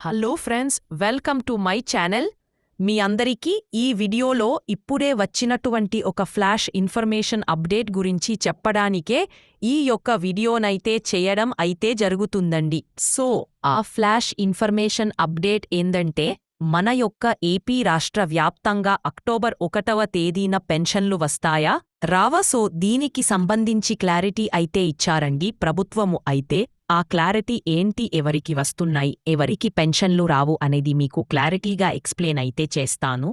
Hello friends welcome to my channel. మీ అందరికీ ఈ వీడియోలో ఇప్పుడే వచ్చినటువంటి ఒక ఫ్లాష్ ఇన్ఫర్మేషన్ అప్డేట్ గురించి చెప్పడానికే ఈ యొక్క వీడియోనైతే చేయడం అయితే జరుగుతుందండి. సో ఆ ఫ్లాష్ ఇన్ఫర్మేషన్ అప్డేట్ ఏందంటే మన యొక్క ఏపీ రాష్ట్ర వ్యాప్తంగా అక్టోబర్ ఒకటవ తేదీన పెన్షన్లు వస్తాయా? రావా? సో దీనికి సంబంధించి క్లారిటీ అయితే ఇచ్చారండి ప్రభుత్వము అయితే. ఆ క్లారిటీ ఏంటి ఎవరికి వస్తున్నాయి ఎవరికి పెన్షన్లు రావు అనేది మీకు క్లారిటీగా ఎక్స్ప్లెయిన్ అయితే చేస్తాను.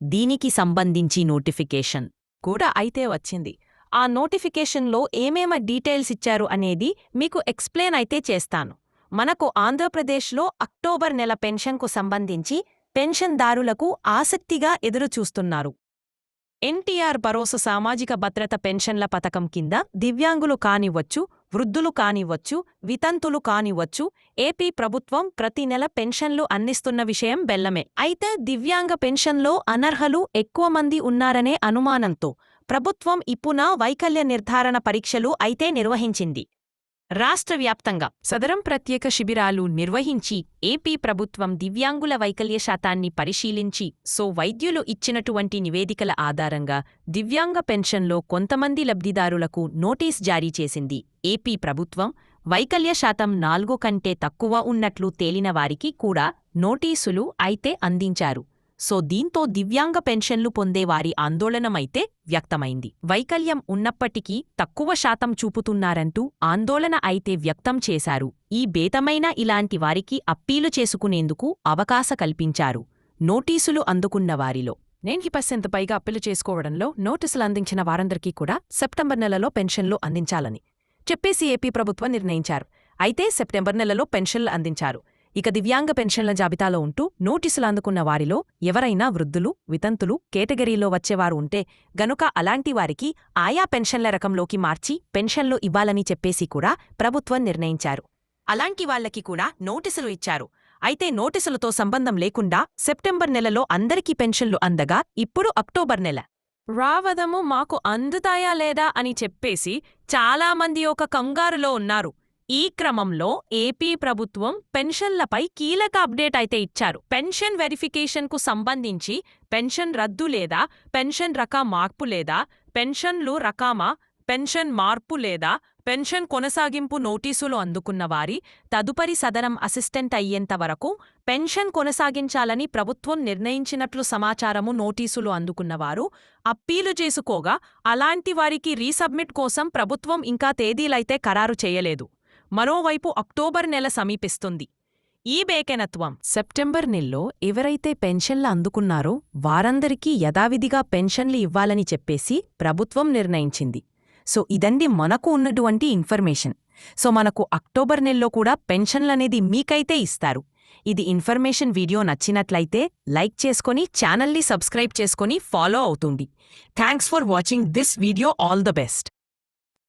దీనికి సంబంధించి నోటిఫికేషన్ కూడా అయితే వచ్చింది. ఆ నోటిఫికేషన్లో ఏమేమ డీటెయిల్స్ ఇచ్చారు అనేది మీకు ఎక్స్ప్లెయిన్ అయితే చేస్తాను. మనకు ఆంధ్రప్రదేశ్లో అక్టోబర్ నెల పెన్షన్కు సంబంధించి పెన్షన్దారులకు ఆసక్తిగా ఎదురుచూస్తున్నారు. ఎన్టీఆర్ భరోసా సామాజిక భద్రత పెన్షన్ల పథకం కింద దివ్యాంగులు కానివ్వచ్చు వృద్ధులు కానివ్వచ్చు వితంతులు కానివ్వచ్చు ఏపీ ప్రభుత్వం ప్రతి నెల పెన్షన్లు అందిస్తున్న విషయం బెల్లమే. అయితే దివ్యాంగ పెన్షన్లో అనర్హలు ఎక్కువ మంది ఉన్నారనే అనుమానంతో ప్రభుత్వం ఇప్పున వైకల్య నిర్ధారణ పరీక్షలు అయితే నిర్వహించింది. రాష్ట్ర వ్యాప్తంగా సదరం ప్రత్యేక శిబిరాలు నిర్వహించి ఏపీ ప్రభుత్వం దివ్యాంగుల వైకల్య శాతాన్ని పరిశీలించి సో వైద్యులు ఇచ్చినటువంటి నివేదికల ఆధారంగా దివ్యాంగ పెన్షన్లో కొంతమంది లబ్ధిదారులకు నోటీస్ జారీ చేసింది. ఏపీ ప్రభుత్వం వైకల్య శాతం నాలుగు కంటే తక్కువ ఉన్నట్లు తేలిన వారికి కూడా నోటీసులు అయితే అందించారు. సో దీంతో దివ్యాంగ పెన్షన్లు పొందేవారి ఆందోళనమైతే వ్యక్తమైంది. వైకల్యం ఉన్నప్పటికీ తక్కువ శాతం చూపుతున్నారంటూ ఆందోళన అయితే వ్యక్తం చేశారు. ఈ బేతమైన ఇలాంటి వారికి అప్పీలు చేసుకునేందుకు అవకాశ కల్పించారు. నోటీసులు అందుకున్న వారిలో నైన్టీ పర్సెంట్ పైగా అప్పీలు చేసుకోవడంలో నోటీసులు అందించిన వారందరికీ కూడా సెప్టెంబర్ నెలలో పెన్షన్లు అందించాలని చెప్పేసి ఏపీ ప్రభుత్వం నిర్ణయించారు. అయితే సెప్టెంబర్ నెలలో పెన్షన్లు అందించారు. ఇక దివ్యాంగ పెన్షన్ల జాబితాలో ఉంటూ నోటీసులు అందుకున్న వారిలో ఎవరైనా వృద్ధులు వితంతులు కేటగిరీలో వచ్చేవారు ఉంటే గనుక అలాంటి వారికి ఆయా పెన్షన్ల రకంలోకి మార్చి పెన్షన్లు ఇవ్వాలని చెప్పేసి కూడా ప్రభుత్వం నిర్ణయించారు. అలాంటి వాళ్ళకి కూడా నోటీసులు ఇచ్చారు. అయితే నోటీసులతో సంబంధం లేకుండా సెప్టెంబర్ నెలలో అందరికీ పెన్షన్లు అందగా ఇప్పుడు అక్టోబర్ నెల. రావదము మాకు అందుతాయా లేదా అని చెప్పేసి చాలామంది ఒక కంగారులో ఉన్నారు. ఈ క్రమంలో ఏపీ ప్రభుత్వం పెన్షన్లపై కీలక అప్డేట్ అయితే ఇచ్చారు. పెన్షన్ వెరిఫికేషన్కు సంబంధించి పెన్షన్ రద్దు లేదా పెన్షన్ రకా మార్పు లేదా పెన్షన్లు రకామా పెన్షన్ మార్పు లేదా పెన్షన్ కొనసాగింపు నోటీసులు అందుకున్న వారి తదుపరి సదనం అసిస్టెంట్ అయ్యేంత వరకు పెన్షన్ కొనసాగించాలని ప్రభుత్వం నిర్ణయించినట్లు సమాచారము నోటీసులు అందుకున్నవారు అప్పీలు చేసుకోగా అలాంటి వారికి రీసబ్మిట్ కోసం ప్రభుత్వం ఇంకా తేదీలైతే ఖరారు చేయలేదు. మరోవైపు అక్టోబర్ నెల సమీపిస్తుంది. ఈ బేకెనత్వం సెప్టెంబర్ నెల్లో ఎవరైతే పెన్షన్లు అందుకున్నారో వారందరికీ యథావిధిగా పెన్షన్లు ఇవ్వాలని చెప్పేసి ప్రభుత్వం నిర్ణయించింది. సో ఇదండి మనకు ఉన్నటువంటి ఇన్ఫర్మేషన్. సో మనకు అక్టోబర్ నెల్లో కూడా పెన్షన్లనేది మీకైతే ఇస్తారు. ఇది ఇన్ఫర్మేషన్ వీడియో నచ్చినట్లయితే లైక్ చేసుకొని ఛానల్ని సబ్స్క్రైబ్ చేసుకొని ఫాలో అవుతుంది thanks for watching this video. All the best.